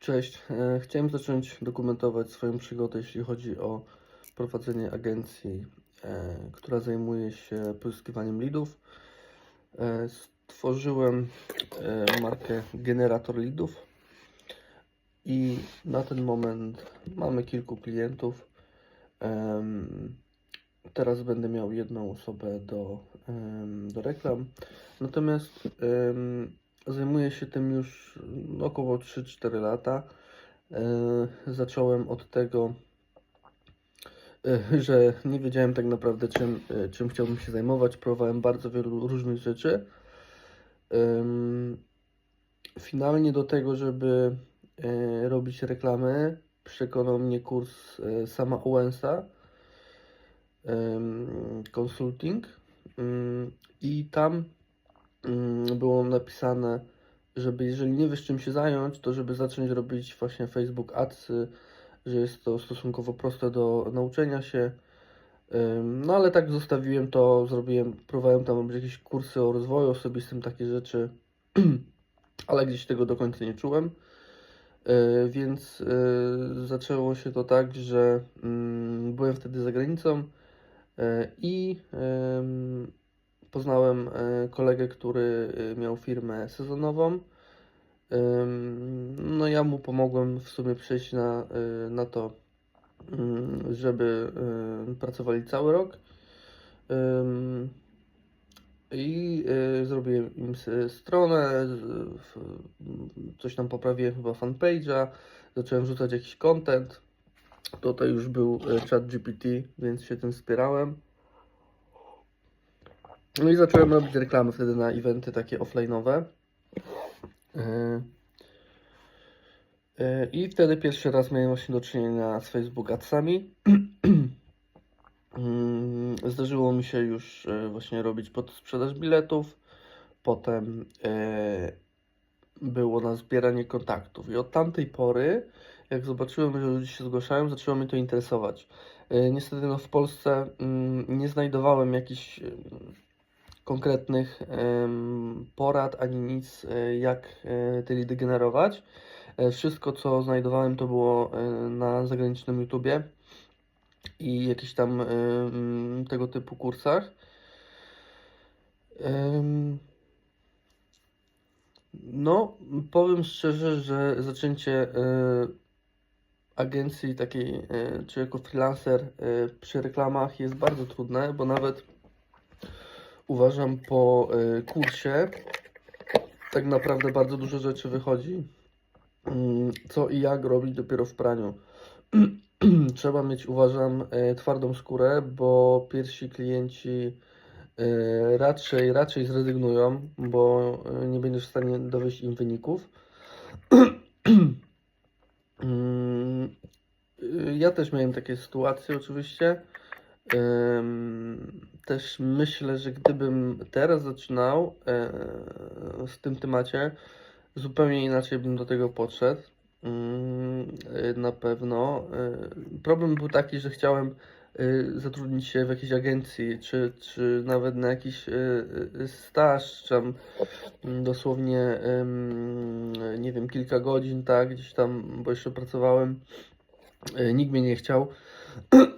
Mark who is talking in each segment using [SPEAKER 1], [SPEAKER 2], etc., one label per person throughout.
[SPEAKER 1] Cześć. E, Chciałem zacząć dokumentować swoją przygodę, jeśli chodzi o prowadzenie agencji, e, która zajmuje się pozyskiwaniem leadów. E, Stworzyłem markę Generator Leadów i na ten moment mamy kilku klientów. Teraz będę miał jedną osobę do, do reklam. Natomiast zajmuję się tym już no, około 3-4 lata. E, Zacząłem od tego, e, że nie wiedziałem tak naprawdę czym, e, czym chciałbym się zajmować. Próbowałem bardzo wielu różnych rzeczy. Finalnie do tego, żeby robić reklamy, przekonał mnie kurs sama Owensa Consulting Mm, i tam mm, było napisane, żeby jeżeli nie wiesz czym się zająć, to żeby zacząć robić właśnie Facebook Adsy, że jest to stosunkowo proste do nauczenia się. No ale tak zostawiłem to, zrobiłem, próbowałem tam robić jakieś kursy o rozwoju osobistym, takie rzeczy, ale gdzieś tego do końca nie czułem. Yy, Więc yy, zaczęło się to tak, że mm, byłem wtedy za granicą yy, i poznałem e, kolegę, który e, miał firmę sezonową. No ja mu pomogłem w sumie przejść na, e, na to, mm, żeby pracowali cały rok. I zrobiłem im stronę, coś tam poprawiłem chyba fanpage'a, zacząłem wrzucać jakiś content. Tutaj już był chat GPT, więc się tym wspierałem. No i zacząłem robić reklamy wtedy na eventy takie offline'owe. Yy. Yy, I wtedy pierwszy raz miałem właśnie do czynienia z Facebook Adsami. Mm, Zdarzyło mi się już yy, właśnie robić pod sprzedaż biletów. Potem było na zbieranie kontaktów. I od tamtej pory, jak zobaczyłem, że ludzie się zgłaszają, zaczęło mnie to interesować. Niestety no, w Polsce mm, nie znajdowałem jakichś konkretnych porad ani nic, e, jak te lidy generować. E, Wszystko, co znajdowałem, to było e, na zagranicznym YouTubie i jakichś tam tego typu kursach. No, powiem szczerze, że zaczęcie agencji takiej, czy jako freelancer przy reklamach jest bardzo trudne, bo nawet uważam po y, kursie tak naprawdę bardzo dużo rzeczy wychodzi. Mm, Co i jak robić dopiero w praniu. Trzeba mieć, uważam, y, twardą skórę, bo pierwsi klienci y, raczej, raczej zrezygnują, bo nie będziesz w stanie dowieść im wyników. Mm, Ja też miałem takie sytuacje, oczywiście. Też myślę, że gdybym teraz zaczynał e, z tym temacie, zupełnie inaczej bym do tego podszedł. Ym, e, Na pewno. E, Problem był taki, że chciałem e, zatrudnić się w jakiejś agencji, czy, czy nawet na jakiś e, e, staż, tam mm, dosłownie, nie wiem, kilka godzin, tak, gdzieś tam, bo jeszcze pracowałem. E, Nikt mnie nie chciał.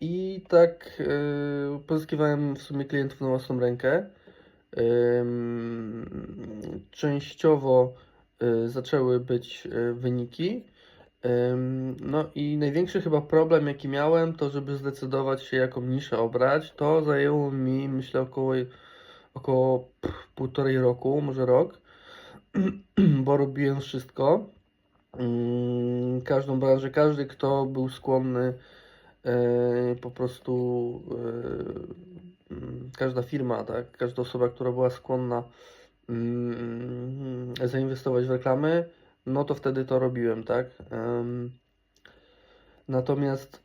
[SPEAKER 1] I tak e, pozyskiwałem w sumie klientów na własną rękę. Ym, Częściowo e, zaczęły być e, wyniki. No i największy chyba problem, jaki miałem, to żeby zdecydować się, jaką niszę obrać, to zajęło mi, myślę, około, około półtorej roku, może rok, bo robiłem wszystko każdą branżę, każdy, kto był skłonny po prostu e, mm, każda firma, tak, każda osoba, która była skłonna mm, zainwestować w reklamy, no to wtedy to robiłem, tak. Natomiast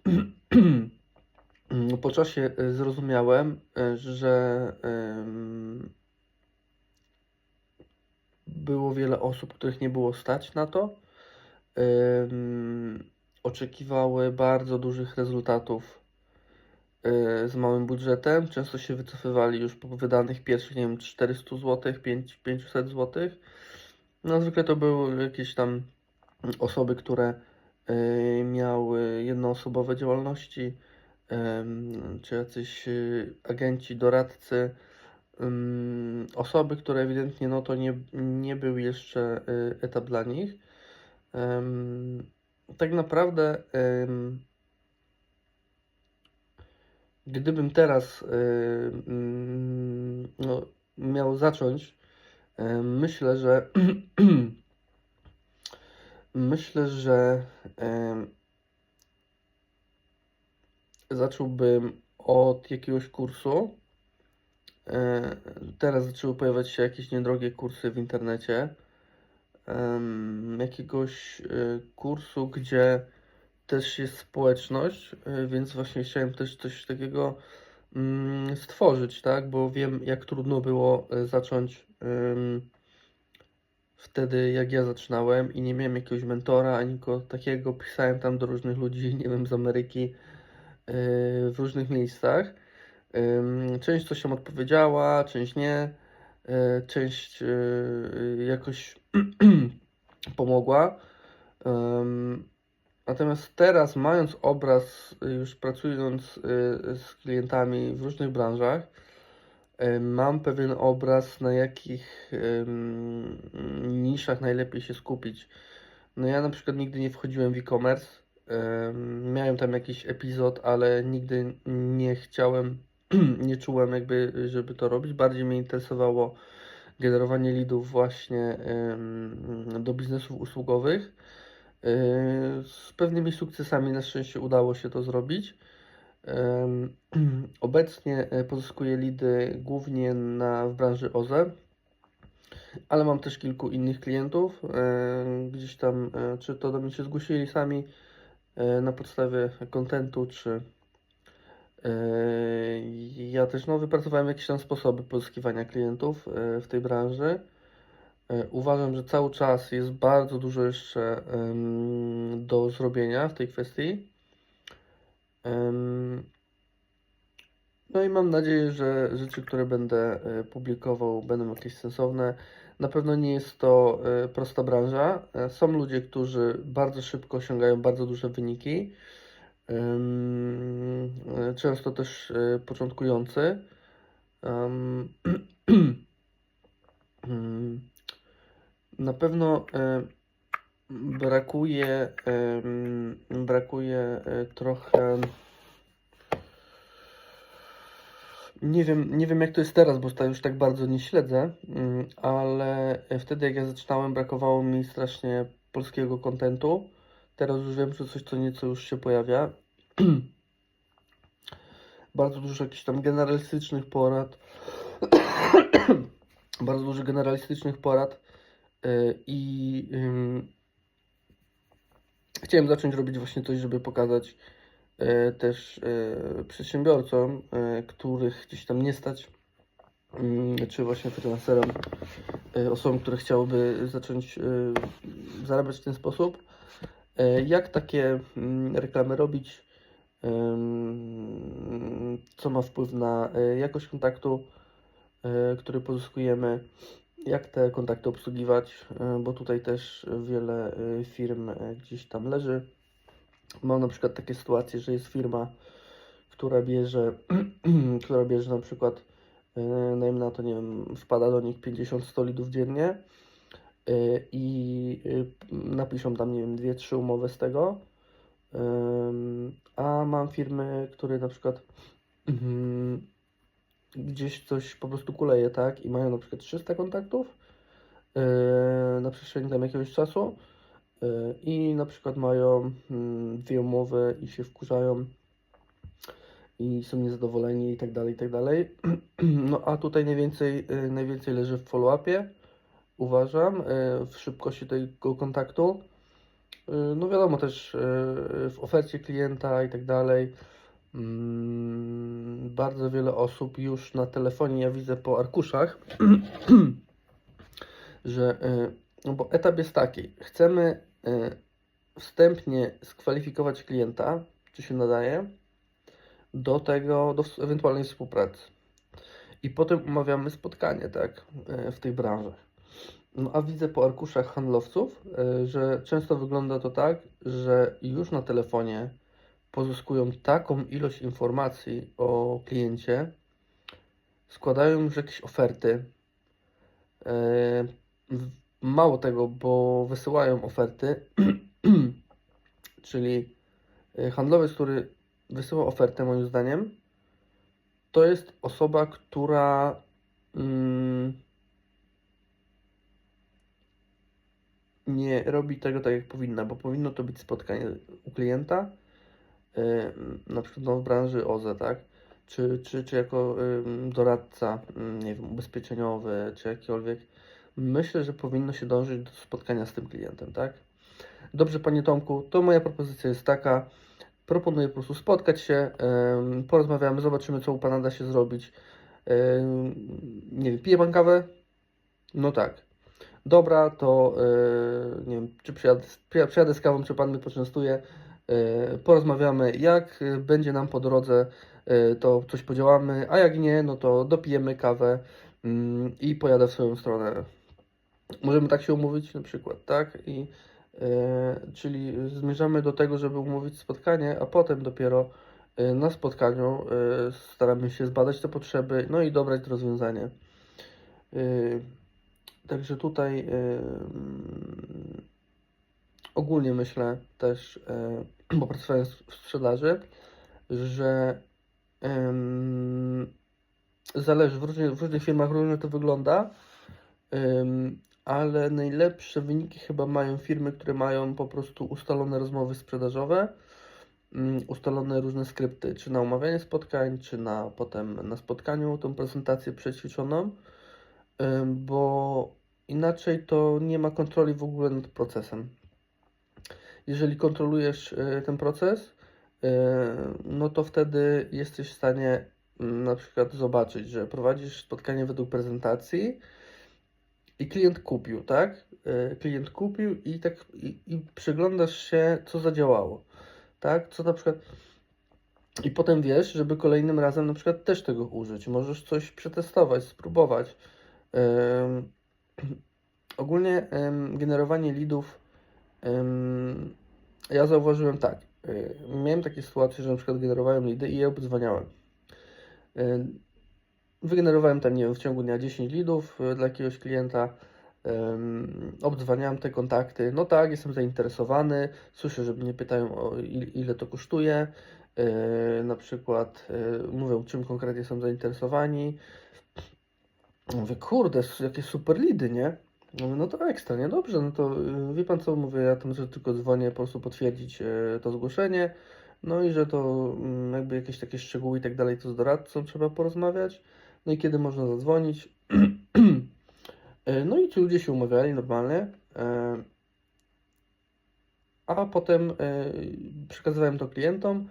[SPEAKER 1] po czasie e, zrozumiałem, e, że było wiele osób, których nie było stać na to oczekiwały bardzo dużych rezultatów y, z małym budżetem. Często się wycofywali już po wydanych pierwszych, nie wiem, 400 zł, 5, 500 zł. No, zwykle to były jakieś tam osoby, które y, miały jednoosobowe działalności, czy jacyś y, agenci, doradcy, osoby, które ewidentnie no to nie, nie był jeszcze etap dla nich. Tak naprawdę, gdybym teraz no, miał zacząć, myślę, że myślę, że zacząłbym od jakiegoś kursu. E, Teraz zaczęły pojawiać się jakieś niedrogie kursy w internecie. Jakiegoś e, kursu, gdzie też jest społeczność, e, więc właśnie chciałem też coś takiego mm, stworzyć, tak? Bo wiem, jak trudno było e, zacząć wtedy, jak ja zaczynałem i nie miałem jakiegoś mentora, ani nikogo takiego. Pisałem tam do różnych ludzi, nie wiem, z Ameryki, w różnych miejscach. Część coś tam odpowiedziała, część nie, część e, jakoś pomogła. Natomiast teraz, mając obraz, już pracując y, z klientami w różnych branżach, mam pewien obraz, na jakich niszach najlepiej się skupić. No ja na przykład nigdy nie wchodziłem w e-commerce. em, Miałem tam jakiś epizod, ale nigdy nie chciałem, nie czułem jakby, żeby to robić. Bardziej mnie interesowało generowanie leadów właśnie do biznesów usługowych. Yy, Z pewnymi sukcesami na szczęście udało się to zrobić. Obecnie e, pozyskuję lidy głównie na, w branży OZE, ale mam też kilku innych klientów. e, Gdzieś tam, e, czy to do mnie się zgłosili sami na podstawie kontentu, czy ja też no, wypracowałem jakieś tam sposoby pozyskiwania klientów e, w tej branży. E, Uważam, że cały czas jest bardzo dużo jeszcze do zrobienia w tej kwestii. No i mam nadzieję, że rzeczy, które będę publikował, będą jakieś sensowne. Na pewno nie jest to prosta branża. Są ludzie, którzy bardzo szybko osiągają bardzo duże wyniki. E, Często też e, początkujący. Na pewno e, brakuje, brakuje trochę. Nie wiem, nie wiem jak to jest teraz, bo już tak bardzo nie śledzę, mm, ale wtedy jak ja zaczynałem, brakowało mi strasznie polskiego kontentu. Teraz już wiem, że coś co nieco już się pojawia. Bardzo dużo jakichś tam generalistycznych porad. Bardzo dużo generalistycznych porad. y, I chciałem zacząć robić właśnie coś, żeby pokazać y, też y, przedsiębiorcom, których gdzieś tam nie stać, mm, czy właśnie freelancerom, y, osobom, które chciałyby zacząć zarabiać w ten sposób, jak takie mm, reklamy robić, co ma wpływ na y, jakość kontaktu, y, który pozyskujemy, jak te kontakty obsługiwać, bo tutaj też wiele firm gdzieś tam leży. Mam na przykład takie sytuacje, że jest firma, która bierze, która bierze na przykład, y, dajmy na to, nie wiem, wpada do nich 50-100 lidów dziennie i y, napiszą tam, nie wiem, 2-3 umowy z tego. A mam firmy, które na przykład mhm, gdzieś coś po prostu kuleje, tak? I mają na przykład 300 kontaktów yy, na przestrzeni tam jakiegoś czasu i na przykład mają mm, dwie umowy i się wkurzają i są niezadowoleni i tak dalej, i tak dalej. No a tutaj najwięcej, najwięcej leży w follow-upie, uważam, yy, w szybkości tego kontaktu. Yy, No wiadomo też yy, w ofercie klienta i tak dalej. Mm, Bardzo wiele osób już na telefonie, ja widzę po arkuszach, że y, no bo etap jest taki, chcemy y, wstępnie skwalifikować klienta, czy się nadaje, do tego, do ewentualnej współpracy. I potem umawiamy spotkanie, tak, y, w tych branżach. No a widzę po arkuszach handlowców, y, że często wygląda to tak, że już na telefonie pozyskują taką ilość informacji o kliencie, składają już jakieś oferty. Y, Mało tego, bo wysyłają oferty, czyli y, handlowiec, który wysyła ofertę, moim zdaniem, to jest osoba, która mm, nie robi tego tak, jak powinna, bo powinno to być spotkanie u klienta, y, na przykład no, w branży OZE, tak? Czy, czy, czy jako doradca, nie wiem, ubezpieczeniowy, czy jakikolwiek. Myślę, że powinno się dążyć do spotkania z tym klientem, tak? Dobrze, panie Tomku, to moja propozycja jest taka. Proponuję po prostu spotkać się, porozmawiamy, zobaczymy, co u pana da się zrobić. Nie wiem, pije pan kawę? No tak. Dobra, to yy, nie wiem, czy przyjadę, przyja- przyjadę z kawą, czy pan mnie poczęstuje. Yy, porozmawiamy, jak yy, będzie nam po drodze, yy, to coś podziałamy, a jak nie, no to dopijemy kawę mm, i pojadę w swoją stronę. Możemy tak się umówić na przykład, tak? I yy, czyli zmierzamy do tego, żeby umówić spotkanie, a potem dopiero yy, na spotkaniu yy, staramy się zbadać te potrzeby, no i dobrać rozwiązanie. Yy, Także tutaj ym, ogólnie myślę też, bo pracowałem w sprzedaży, że zależy, w różnych, w różnych firmach różnie to wygląda, ale najlepsze wyniki chyba mają firmy, które mają po prostu ustalone rozmowy sprzedażowe, ustalone różne skrypty, czy na umawianie spotkań, czy na potem na spotkaniu tą prezentację przećwiczoną. Bo inaczej to nie ma kontroli w ogóle nad procesem. Jeżeli kontrolujesz y, ten proces, y, no to wtedy jesteś w stanie na przykład zobaczyć, że prowadzisz spotkanie według prezentacji i klient kupił, tak? Y, Klient kupił i tak i, i przyglądasz się, co zadziałało, tak? Co na przykład i potem wiesz, żeby kolejnym razem na przykład też tego użyć. Możesz coś przetestować, spróbować. Ogólnie generowanie leadów ym, ja zauważyłem tak. y, miałem takie sytuacje, że na przykład generowałem leady i je obdzwaniałem. Wygenerowałem tam, nie wiem, w ciągu dnia 10 leadów y, dla jakiegoś klienta. Obdzwaniałem te kontakty. No tak, jestem zainteresowany. Słyszę, że mnie pytają o il, ile to kosztuje. Yy, na przykład mówią, czym konkretnie są zainteresowani. Mówię, kurde, jakie super lidy, nie? Mówię, no to ekstra, nie? Dobrze, no to yy, wie pan co, mówię, ja tam że tylko dzwonię po prostu potwierdzić yy, to zgłoszenie, no i że to mm, jakby jakieś takie szczegóły i tak dalej, to z doradcą trzeba porozmawiać, no i kiedy można zadzwonić. Yy, No i ci ludzie się umawiali normalnie, yy, a potem przekazywałem to klientom,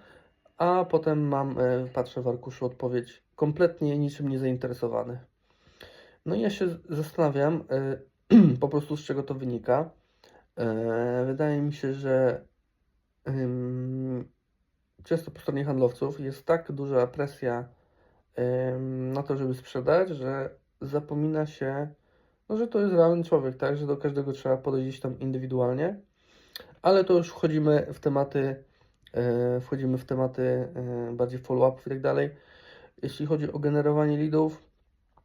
[SPEAKER 1] a potem mam, patrzę w arkuszu odpowiedź, kompletnie niczym nie zainteresowany. No i ja się zastanawiam y, po prostu z czego to wynika. E, Wydaje mi się, że często po stronie handlowców jest tak duża presja na to, żeby sprzedać, że zapomina się, no, że to jest realny człowiek, tak, że do każdego trzeba podejść tam indywidualnie, ale to już wchodzimy w tematy, e, wchodzimy w tematy e, bardziej follow-upów i tak dalej. Jeśli chodzi o generowanie leadów,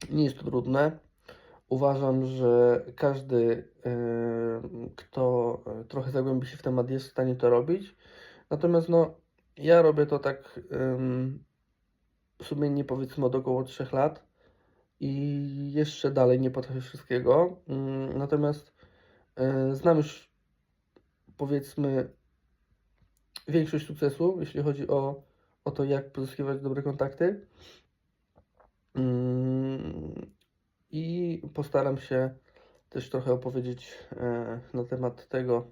[SPEAKER 1] nie jest to trudne. Uważam, że każdy, kto e, trochę zagłębi się w temat, jest w stanie to robić. Natomiast no, ja robię to tak sumiennie powiedzmy od około 3 lat i jeszcze dalej nie potrafię wszystkiego. Mm, Natomiast e, znam już powiedzmy większość sukcesu, jeśli chodzi o, o to, jak pozyskiwać dobre kontakty. Mm, I postaram się też trochę opowiedzieć e, na temat tego,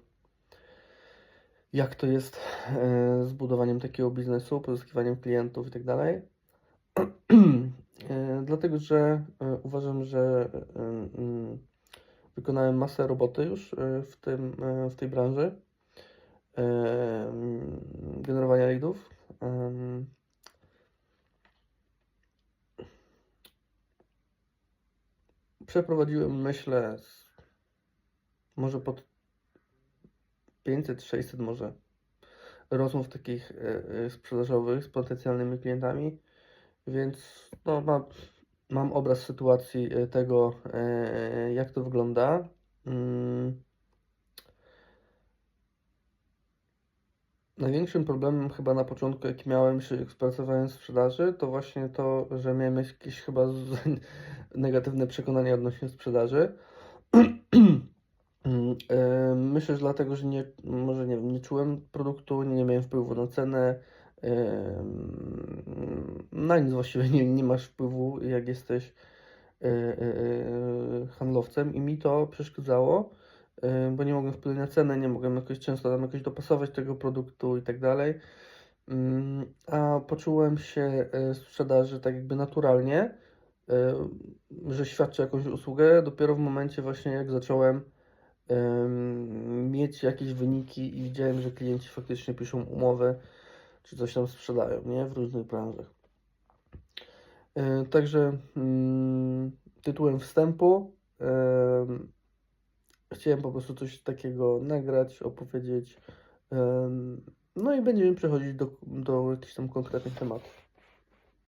[SPEAKER 1] jak to jest e, z budowaniem takiego biznesu, pozyskiwaniem klientów i tak. E, Dlatego, że uważam, że mm, wykonałem masę roboty już w tym, w tej branży mm, generowania leadów. Przeprowadziłem, myślę, może pod 500, 600 może rozmów takich e, e, sprzedażowych z potencjalnymi klientami, więc no, mam, mam obraz sytuacji e, tego, jak to wygląda. Mm. Największym problemem chyba na początku, jaki miałem, pracowałem w sprzedaży, to właśnie to, że miałem jakieś chyba negatywne przekonania odnośnie sprzedaży. Mm, Myślę, że dlatego, że nie, może nie nie czułem produktu, nie miałem wpływu na cenę. Na nic właściwie nie, nie masz wpływu, jak jesteś e, e, e, handlowcem i mi to przeszkadzało, bo nie mogłem wpłynąć na cenę, nie mogłem jakoś często tam jakoś dopasować tego produktu i tak dalej. Mm, A poczułem się w sprzedaży tak jakby naturalnie, e, że świadczę jakąś usługę dopiero w momencie właśnie jak zacząłem em, mieć jakieś wyniki i widziałem, że klienci faktycznie piszą umowy, czy coś tam sprzedają, nie? W różnych branżach. Także mm, tytułem wstępu chciałem po prostu coś takiego nagrać, opowiedzieć. No i będziemy przechodzić do, do jakichś tam konkretnych tematów.